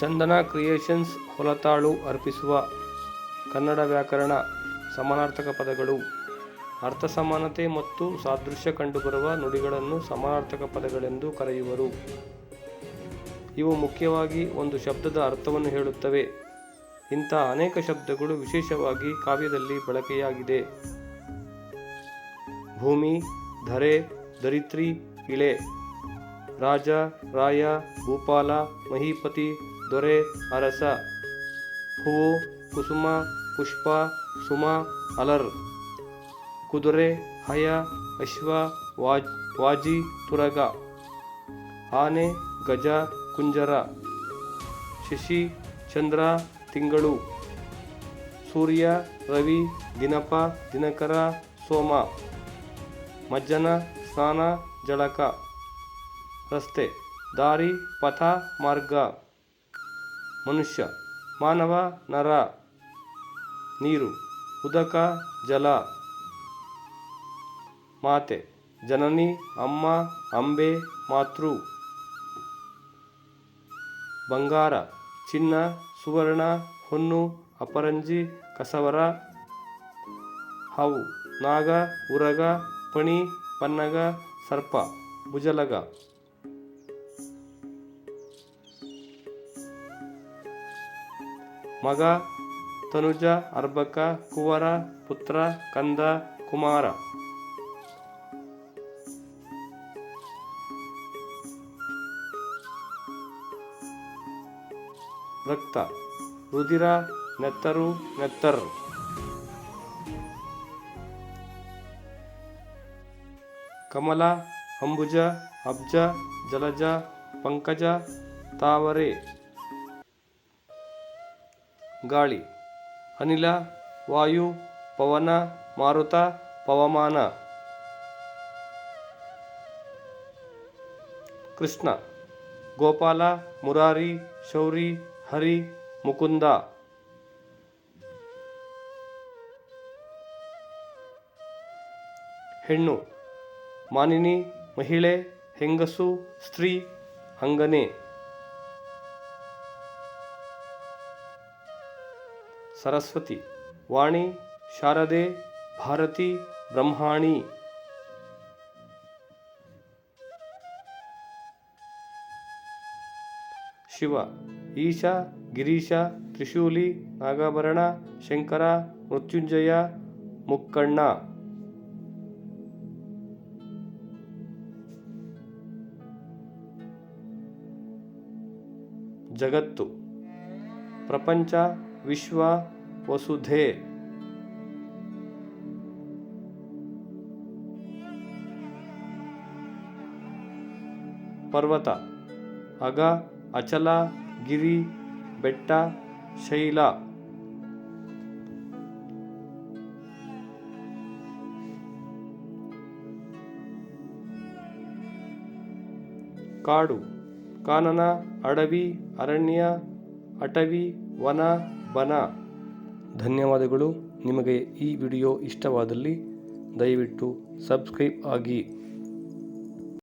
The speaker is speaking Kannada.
ಚಂದನ ಕ್ರಿಯೇಷನ್ಸ್ ಹೊಲತಾಳು ಅರ್ಪಿಸುವ ಕನ್ನಡ ವ್ಯಾಕರಣ ಸಮಾನಾರ್ಥಕ ಪದಗಳು. ಅರ್ಥ ಸಮಾನತೆ ಮತ್ತು ಸಾದೃಶ್ಯ ಕಂಡುಬರುವ ನುಡಿಗಳನ್ನು ಸಮಾನಾರ್ಥಕ ಪದಗಳೆಂದು ಕರೆಯುವರು. ಇವು ಮುಖ್ಯವಾಗಿ ಒಂದು ಶಬ್ದದ ಅರ್ಥವನ್ನು ಹೇಳುತ್ತವೆ. ಇಂಥ ಅನೇಕ ಶಬ್ದಗಳು ವಿಶೇಷವಾಗಿ ಕಾವ್ಯದಲ್ಲಿ ಬಳಕೆಯಾಗಿದೆ. ಭೂಮಿ, ಧರೆ ಧರಿತ್ರಿ ಇಳೆ, ರಾಜ, ರಾಯ, ಭೂಪಾಲ, ಮಹೀಪತಿ ದೊರೆ ಅರಸ ಹೂವು ಕುಸುಮ ಪುಷ್ಪ ಸುಮ ಅಲರ್ ಕುದುರೆ ಹಯ ಅಶ್ವ ವಾಜ್ ವಾಜಿ ತುರಗ ಆನೆ ಗಜ ಕುಂಜರ ಶಶಿ ಚಂದ್ರ ತಿಂಗಳು ಸೂರ್ಯ ರವಿ ದಿನಪ ದಿನಕರ ಸೋಮ ಮಜ್ಜನ ಸ್ನಾನ ಜಳಕ ರಸ್ತೆ ದಾರಿ ಪಥ ಮಾರ್ಗ ಮನುಷ್ಯ, ಮಾನವ, ನರ, ನೀರು, ಉದಕ, ಜಲ, ಮಾತೆ, ಜನನಿ, ಅಮ್ಮ, ಅಂಬೆ, ಮಾತೃ, ಬಂಗಾರ, ಚಿನ್ನ, ಸುವರ್ಣ, ಹೊನ್ನು, ಅಪರಂಜಿ, ಕಸವರ, ಹಾವು, ನಾಗ, ಉರಗ, ಪಣಿ, ಪನ್ನಗ, ಸರ್ಪ, ಭುಜಲಗ. ಮಗ ತನುಜ ಅರ್ಬಕ ಕುವರ, ಪುತ್ರ, ಕಂದ, ಕುಮಾರ. ರಕ್ತ ರುದಿರ ನೆತ್ತರು, ನೆತ್ತರ್. ಕಮಲ, ಅಂಬುಜ, ಅಬ್ಜ, ಜಲಜ, ಪಂಕಜ, ತಾವರೆ. ಗಾಳಿ, ಅನಿಲ, ವಾಯು, ಪವನ, ಮಾರುತ ಪವಮಾನ ಕೃಷ್ಣ, ಗೋಪಾಲ, ಮುರಾರಿ, ಶೌರಿ, ಹರಿ, ಮುಕುಂದ. ಹೆಣ್ಣು, ಮಾನಿನಿ, ಮಹಿಳೆ, ಹೆಂಗಸು, ಸ್ತ್ರೀ ಅಂಗನೆ ಸರಸ್ವತಿ, ವಾಣಿ, ಶಾರದೆ, ಭಾರತಿ, ಬ್ರಹ್ಮಾಣಿ. ಶಿವ, ಈಶ, ಗಿರೀಶ, ತ್ರಿಶೂಲಿ, ನಾಗಾಭರಣ, ಶಂಕರ, ಮೃತ್ಯುಂಜಯ, ಮುಕ್ಕಣ್ಣ. ಜಗತ್ತು, ಪ್ರಪಂಚ, ವಿಶ್ವ ವಸುಧೆ. ಪರ್ವತ ಅಗ ಅಚಲ ಗಿರಿ ಬೆಟ್ಟ ಶೈಲ. ಕಾಡು ಕಾನನ ಅಡವಿ ಅರಣ್ಯ ಅಟವಿ ವನ ಬನ. ಧನ್ಯವಾದಗಳು. ನಿಮಗೆ ಈ ವಿಡಿಯೋ ಇಷ್ಟವಾದಲ್ಲಿ ದಯವಿಟ್ಟು ಸಬ್ಸ್ಕ್ರೈಬ್ ಆಗಿ.